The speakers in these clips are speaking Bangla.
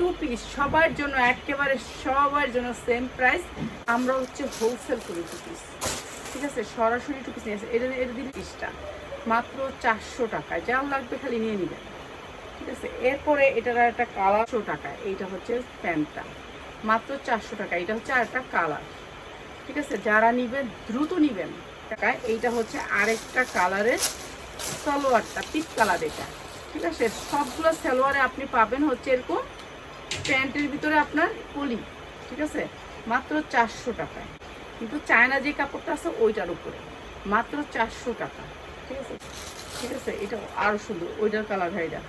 টু পিস সবার জন্য একেবারে সবার জন্য সেম প্রাইস আমরা হচ্ছে হোলসেল করি টু পিস ঠিক আছে? সরাসরি টু পিস নিয়ে আসে। এটা এটা দিন পিসটা মাত্র চারশো টাকায়। যা লাগবে খালি নিয়ে নেবেন ঠিক আছে? এরপরে এটার একটা কালারশো টাকা। এইটা হচ্ছে প্যান্টটা। মাত্র চারশো টাকা। এটা হচ্ছে আর একটা কালার ঠিক আছে? যারা নিবেন, দ্রুত নিবেন। টাকায় এইটা হচ্ছে আরেকটা কালারের সালোয়ারটা পিক কালার এটা। ঠিক আছে? সবগুলো সালোয়ারে আপনি পাবেন হচ্ছে এরকম প্যান্টের ভিতরে আপনার কলি ঠিক আছে? মাত্র চারশো টাকায় কিন্তু চায়না যে কাপড়টা আছে ওইটার উপরে, মাত্র চারশো টাকা, ঠিক আছে? ঠিক আছে? এটা আরও সুন্দর, ওইটার কালার ভাইটা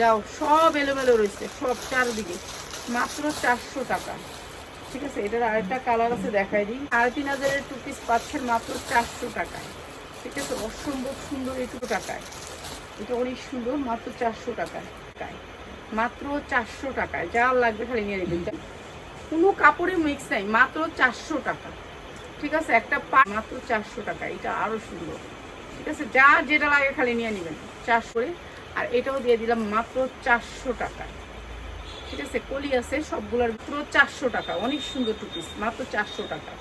যাও, সব এলোমেলো রয়েছে, সব চারদিকে, মাত্র চারশো টাকা, ঠিক আছে? এটার আরেকটা কালার আছে, দেখাই দিই। সাড়ে তিন হাজারের টু পিস পাচ্ছেন মাত্র চারশো টাকায়, ঠিক আছে? অসম্ভব সুন্দর এইটুকু টাকায়। এটা অনেক সুন্দর, মাত্র চারশো টাকায়। মাত্র চারশো টাকায়। যা লাগবে খালি নিয়ে নেবেন। কোনো কাপড়ে মিক্স নাই, মাত্র চারশো টাকা। ঠিক আছে? একটা পা মাত্র চারশো টাকা। এটা আরও সুন্দর। ঠিক আছে? যা যেটা লাগে খালি নিয়ে নেবেন। চারশো আর এটাও দিয়ে দিলাম মাত্র চারশো টাকা। ঠিক আছে? কলি আছে, সবগুলোর পুরো চারশো টাকা। অনেক সুন্দর টু পিস মাত্র চারশো টাকা।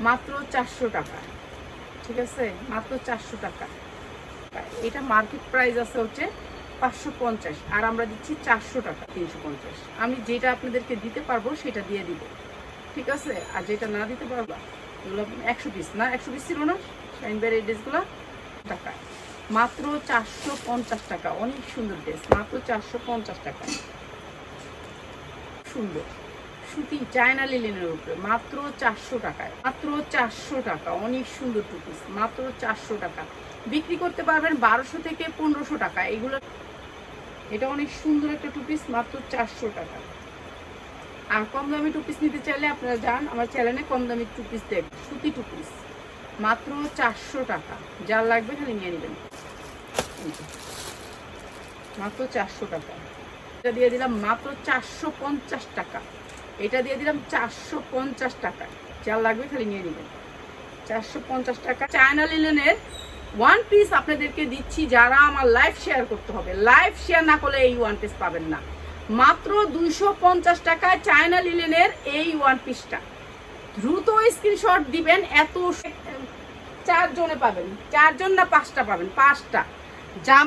মাত্র চারশো টাকা। ঠিক আছে? মাত্র চারশো টাকা। এটা মার্কেট প্রাইস আছে হচ্ছে পাঁচশো পঞ্চাশ, আর আমরা দিচ্ছি চারশো টাকা, তিনশো পঞ্চাশ। আমি যেটা আপনাদেরকে দিতে পারব সেটা দিয়ে দিব, ঠিক আছে? আর যেটা না দিতে পারব, এগুলো একশো পিস না একশো পিস ছিল না? টাকা। মাত্র চারশো পঞ্চাশ টাকা, অনেক সুন্দর ড্রেস মাত্র চারশো পঞ্চাশ টাকা। সুন্দর। সুতি চায়না লিলেনের উপরে, মাত্র চারশো টাকায় মাত্র চারশো টাকা, অনেক সুন্দর টু পিস মাত্র চারশো টাকা। বিক্রি করতে পারবেন বারোশো থেকে পনেরোশো টাকা, এগুলো এটা অনেক সুন্দর একটা টু পিস মাত্র চারশো টাকা। আর কম দামি টু পিস নিতে চাইলে আপনারা যান, আমার চ্যানেলে কম দামি টু পিস দেখ সুতি টু পিস মাত্র চারশো টাকা। যার লাগবে খালি নিয়ে নেবেন। মাত্র চারশো টাকা। এটা দিয়ে দিলাম মাত্র চারশো পঞ্চাশ টাকা। এটা দিয়ে দিলাম চারশো পঞ্চাশ টাকা। যার লাগবে খালি নিয়ে নেবেন। চারশো পঞ্চাশ টাকা। চায়না লিলেনের ওয়ান পিস আপনাদেরকে দিচ্ছি যারা আমার লাইভ শেয়ার করতে হবে। লাইভ শেয়ার না করলে এই ওয়ান পিস পাবেন না। মাত্র দুইশো পঞ্চাশ টাকায় চায়না লিলেনের এই ওয়ান পিসটা দ্রুত স্ক্রিনশট দিবেন, এত চারজনে পাবেন। চারজন না পাঁচটা পাবেন? পাঁচটা। জাম